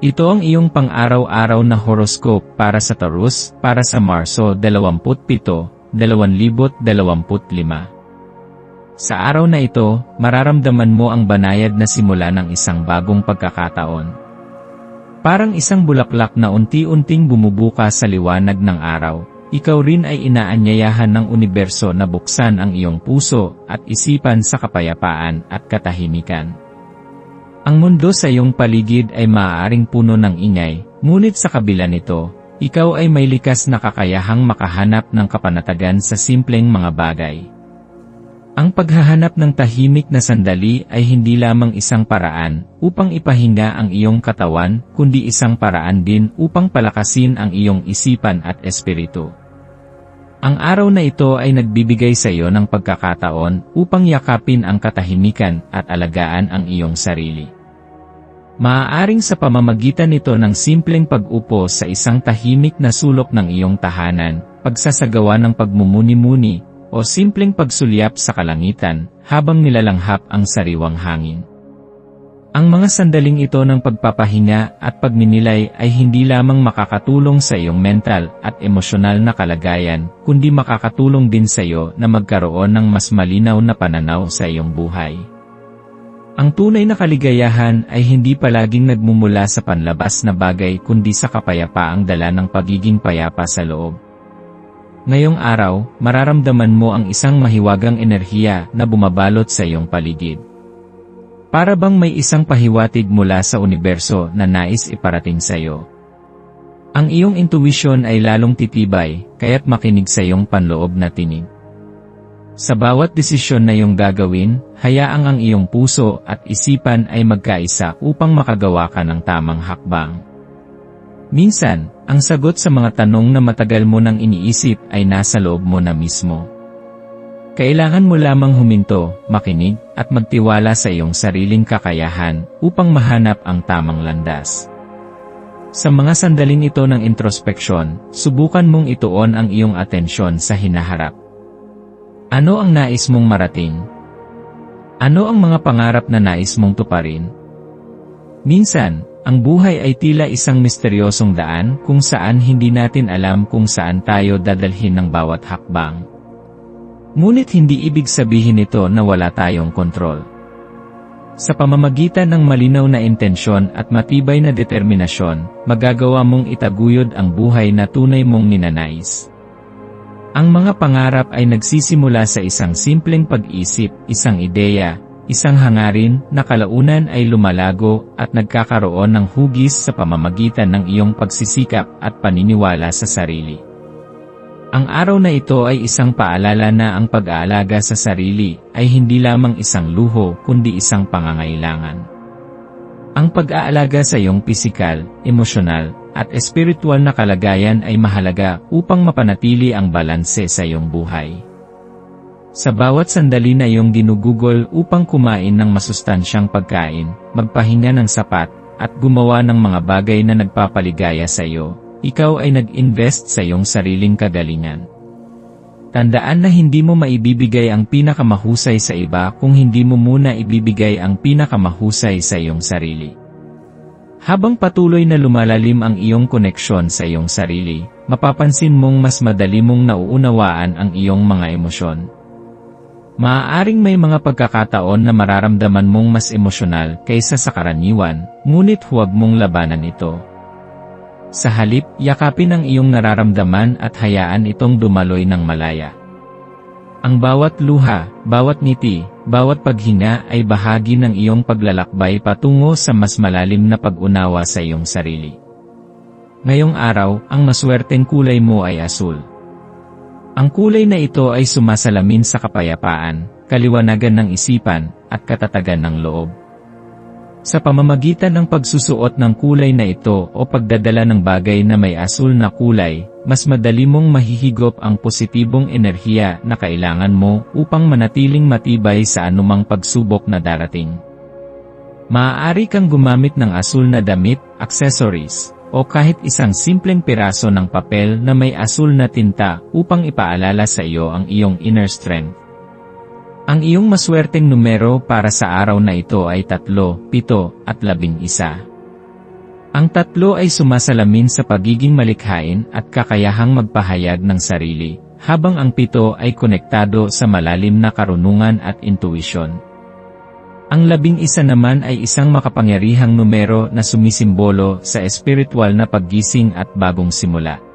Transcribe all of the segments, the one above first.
Ito ang iyong pang-araw-araw na horoscope para sa Taurus para sa Marso 27, 2025. Sa araw na ito, mararamdaman mo ang banayad na simula ng isang bagong pagkakataon. Parang isang bulaklak na unti-unting bumubuka sa liwanag ng araw, ikaw rin ay inaanyayahan ng universo na buksan ang iyong puso at isipan sa kapayapaan at katahimikan. Ang mundo sa iyong paligid ay maaaring puno ng ingay, ngunit sa kabila nito, ikaw ay may likas na kakayahang makahanap ng kapanatagan sa simpleng mga bagay. Ang paghahanap ng tahimik na sandali ay hindi lamang isang paraan upang ipahinga ang iyong katawan, kundi isang paraan din upang palakasin ang iyong isipan at espiritu. Ang araw na ito ay nagbibigay sa iyo ng pagkakataon upang yakapin ang katahimikan at alagaan ang iyong sarili. Maaaring sa pamamagitan nito ng simpleng pag-upo sa isang tahimik na sulok ng iyong tahanan, pagsasagawa ng pagmumuni-muni, o simpleng pagsulyap sa kalangitan habang nilalanghap ang sariwang hangin. Ang mga sandaling ito ng pagpapahinga at pagninilay ay hindi lamang makakatulong sa iyong mental at emosyonal na kalagayan, kundi makakatulong din sa iyo na magkaroon ng mas malinaw na pananaw sa iyong buhay. Ang tunay na kaligayahan ay hindi palaging nagmumula sa panlabas na bagay kundi sa kapayapaang dala ng pagiging payapa sa loob. Ngayong araw, mararamdaman mo ang isang mahiwagang enerhiya na bumabalot sa iyong paligid. Para bang may isang pahiwatig mula sa universo na nais iparating sa iyo. Ang iyong intuition ay lalong titibay, kaya't makinig sa iyong panloob na tinig. Sa bawat desisyon na iyong gagawin, hayaang ang iyong puso at isipan ay magkaisa upang makagawa ka ng tamang hakbang. Minsan, ang sagot sa mga tanong na matagal mo nang iniisip ay nasa loob mo na mismo. Kailangan mo lamang huminto, makinig, at magtiwala sa iyong sariling kakayahan upang mahanap ang tamang landas. Sa mga sandaling ito ng introspeksyon, subukan mong ituon ang iyong atensyon sa hinaharap. Ano ang nais mong marating? Ano ang mga pangarap na nais mong tuparin? Minsan, ang buhay ay tila isang misteryosong daan kung saan hindi natin alam kung saan tayo dadalhin ng bawat hakbang. Ngunit hindi ibig sabihin nito na wala tayong kontrol. Sa pamamagitan ng malinaw na intensyon at matibay na determinasyon, magagawa mong itaguyod ang buhay na tunay mong ninanais. Ang mga pangarap ay nagsisimula sa isang simpleng pag-isip, isang ideya, isang hangarin na kalaunan ay lumalago at nagkakaroon ng hugis sa pamamagitan ng iyong pagsisikap at paniniwala sa sarili. Ang araw na ito ay isang paalala na ang pag-aalaga sa sarili ay hindi lamang isang luho kundi isang pangangailangan. Ang pag-aalaga sa iyong pisikal, emosyonal, at espiritual na kalagayan ay mahalaga upang mapanatili ang balanse sa iyong buhay. Sa bawat sandali na iyong ginugugol upang kumain ng masustansyang pagkain, magpahinga ng sapat, at gumawa ng mga bagay na nagpapaligaya sa iyo, ikaw ay nag-invest sa iyong sariling kagalingan. Tandaan na hindi mo maibibigay ang pinakamahusay sa iba kung hindi mo muna ibibigay ang pinakamahusay sa iyong sarili. Habang patuloy na lumalalim ang iyong koneksyon sa iyong sarili, mapapansin mong mas madali mong nauunawaan ang iyong mga emosyon. Maaaring may mga pagkakataon na mararamdaman mong mas emosyonal kaysa sa karaniwan, ngunit huwag mong labanan ito. Sa halip, yakapin ang iyong nararamdaman at hayaan itong dumaloy ng malaya. Ang bawat luha, bawat ngiti, bawat paghinga ay bahagi ng iyong paglalakbay patungo sa mas malalim na pag-unawa sa iyong sarili. Ngayong araw, ang maswerteng kulay mo ay asul. Ang kulay na ito ay sumasalamin sa kapayapaan, kaliwanagan ng isipan, at katatagan ng loob. Sa pamamagitan ng pagsusuot ng kulay na ito o pagdadala ng bagay na may asul na kulay, mas madali mong mahihigop ang positibong enerhiya na kailangan mo upang manatiling matibay sa anumang pagsubok na darating. Maaari kang gumamit ng asul na damit, accessories, o kahit isang simpleng piraso ng papel na may asul na tinta upang ipaalala sa iyo ang iyong inner strength. Ang iyong maswerteng numero para sa araw na ito ay 3, 7, at 11. Ang tatlo ay sumasalamin sa pagiging malikhain at kakayahang magpahayag ng sarili, habang ang pito ay konektado sa malalim na karunungan at intuition. Ang labing isa naman ay isang makapangyarihang numero na sumisimbolo sa espiritual na paggising at bagong simula.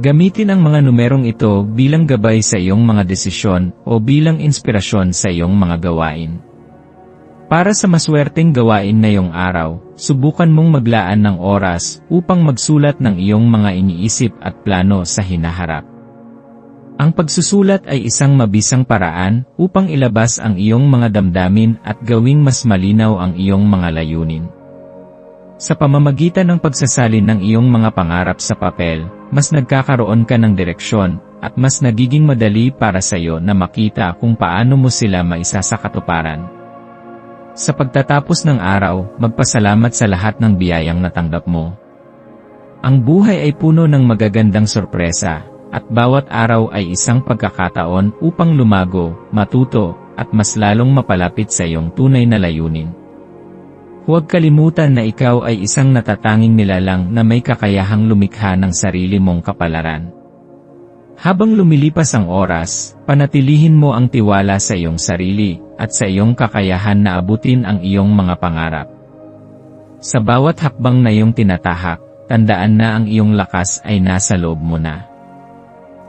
Gamitin ang mga numerong ito bilang gabay sa iyong mga desisyon o bilang inspirasyon sa iyong mga gawain. Para sa maswerteng gawain na iyong araw, subukan mong maglaan ng oras upang magsulat ng iyong mga iniisip at plano sa hinaharap. Ang pagsusulat ay isang mabisang paraan upang ilabas ang iyong mga damdamin at gawing mas malinaw ang iyong mga layunin. Sa pamamagitan ng pagsasalin ng iyong mga pangarap sa papel, mas nagkakaroon ka ng direksyon, at mas nagiging madali para sa iyo na makita kung paano mo sila maisa sa katuparan. Sa pagtatapos ng araw, magpasalamat sa lahat ng biyayang natanggap mo. Ang buhay ay puno ng magagandang sorpresa, at bawat araw ay isang pagkakataon upang lumago, matuto, at mas lalong mapalapit sa iyong tunay na layunin. Huwag kalimutan na ikaw ay isang natatanging nilalang na may kakayahang lumikha ng sarili mong kapalaran. Habang lumilipas ang oras, panatilihin mo ang tiwala sa iyong sarili at sa iyong kakayahan na abutin ang iyong mga pangarap. Sa bawat hakbang na iyong tinatahak, tandaan na ang iyong lakas ay nasa loob mo na.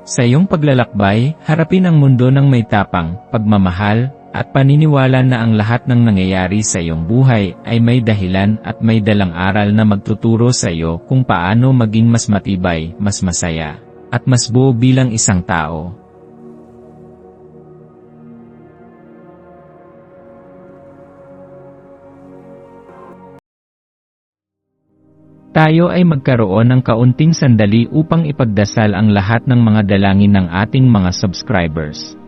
Sa iyong paglalakbay, harapin ang mundo ng may tapang, pagmamahal, at paniniwala na ang lahat ng nangyayari sa iyong buhay ay may dahilan at may dalang aral na magtuturo sa iyo kung paano maging mas matibay, mas masaya, at mas buo bilang isang tao. Tayo ay magkaroon ng kaunting sandali upang ipagdasal ang lahat ng mga dalangin ng ating mga subscribers